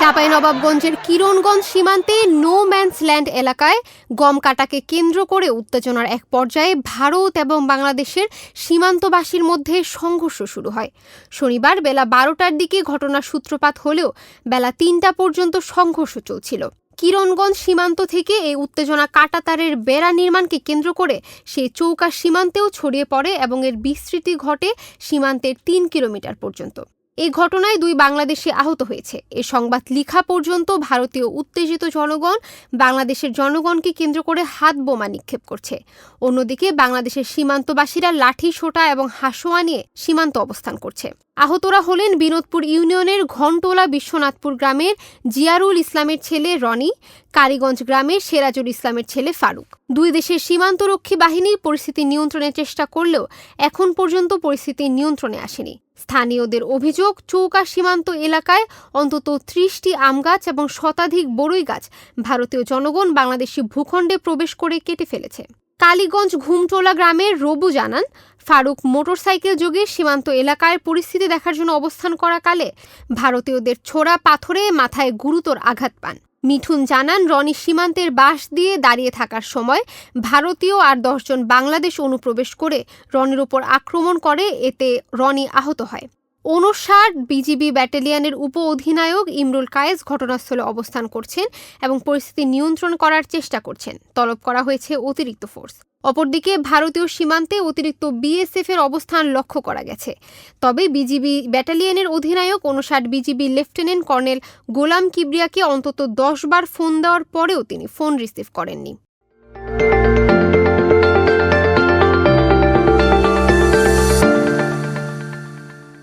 চাঁপাইনবাবগঞ্জের কিরণগঞ্জ সীমান্তে no man's land এলাকায় গম কাটাকে কেন্দ্র করে উত্তেজনার এক পর্যায়ে ভারত এবং বাংলাদেশের সীমান্তবাসীর মধ্যে সংঘর্ষ শুরু হয়। শনিবার বেলা বারোটার দিকে ঘটনার সূত্রপাত হলেও বেলা তিনটা পর্যন্ত সংঘর্ষ চলছিল। কিরণগঞ্জ সীমান্ত থেকে এই উত্তেজনা কাটাতারের বেড়া নির্মাণকে কেন্দ্র করে সেই চৌকা সীমান্তেও ছড়িয়ে পড়ে এবং এর বিস্তৃতি ঘটে সীমান্তের তিন কিলোমিটার পর্যন্ত। এই ঘটনায় দুই বাংলাদেশি আহত হয়েছে। এ সংবাদ লিখা পর্যন্ত ভারতীয় উত্তেজিত জনগণ বাংলাদেশের জনগণকে কেন্দ্র করে হাত বোমা নিক্ষেপ করছে। অন্যদিকে বাংলাদেশের সীমান্তবাসীরা লাঠি, সোটা এবং হাসোয়া নিয়ে সীমান্ত অবস্থান করছে। আহতরা হলেন বিনোদপুর ইউনিয়নের ঘন্টোলা বিশ্বনাথপুর গ্রামের জিয়ারুল ইসলামের ছেলে রনি, কালীগঞ্জ গ্রামের সেরাজুল ইসলামের ছেলে ফারুক। দুই দেশের সীমান্তরক্ষী বাহিনী পরিস্থিতি নিয়ন্ত্রণের চেষ্টা করলেও এখন পর্যন্ত পরিস্থিতি নিয়ন্ত্রণে আসেনি। স্থানীয়দের অভিযোগ, চৌকা সীমান্ত এলাকায় অন্তত ত্রিশটি আম গাছ এবং শতাধিক বড়ই গাছ ভারতীয় জনগণ বাংলাদেশি ভূখণ্ডে প্রবেশ করে কেটে ফেলেছে। কালীগঞ্জ ঘুমটোলা গ্রামের রবু জানান, ফারুক মোটরসাইকেল যোগে সীমান্ত এলাকায় পরিস্থিতি দেখার জন্য অবস্থান করা কালে ভারতীয়দের ছোড়া পাথরে মাথায় গুরুতর আঘাত পান। মিঠুন জানান, রনি সীমান্তের বাঁশ দিয়ে দাঁড়িয়ে থাকার সময় ভারতীয় আর দশজন বাংলাদেশ অনুপ্রবেশ করে রনির ওপর আক্রমণ করে, এতে রনি আহত হয়। ঊনষাট বিজিবি ব্যাটালিয়নের উপ অধিনায়ক ইমরুল কায়েস ঘটনাস্থলে অবস্থান করছেন এবং পরিস্থিতি নিয়ন্ত্রণ করার চেষ্টা করছেন। তলব করা হয়েছে অতিরিক্ত ফোর্স। অপরদিকে ভারতীয় সীমান্তে অতিরিক্ত বিএসএফ এর অবস্থান লক্ষ্য করা গেছে। তবে বিজিবি ব্যাটালিয়নের অধিনায়ক ঊনষাট বিজিবি লেফটেন্যান্ট কর্নেল গোলাম কিবরিয়াকে অন্তত দশ বার ফোন দেওয়ার পরেও তিনি ফোন রিসিভ করেননি।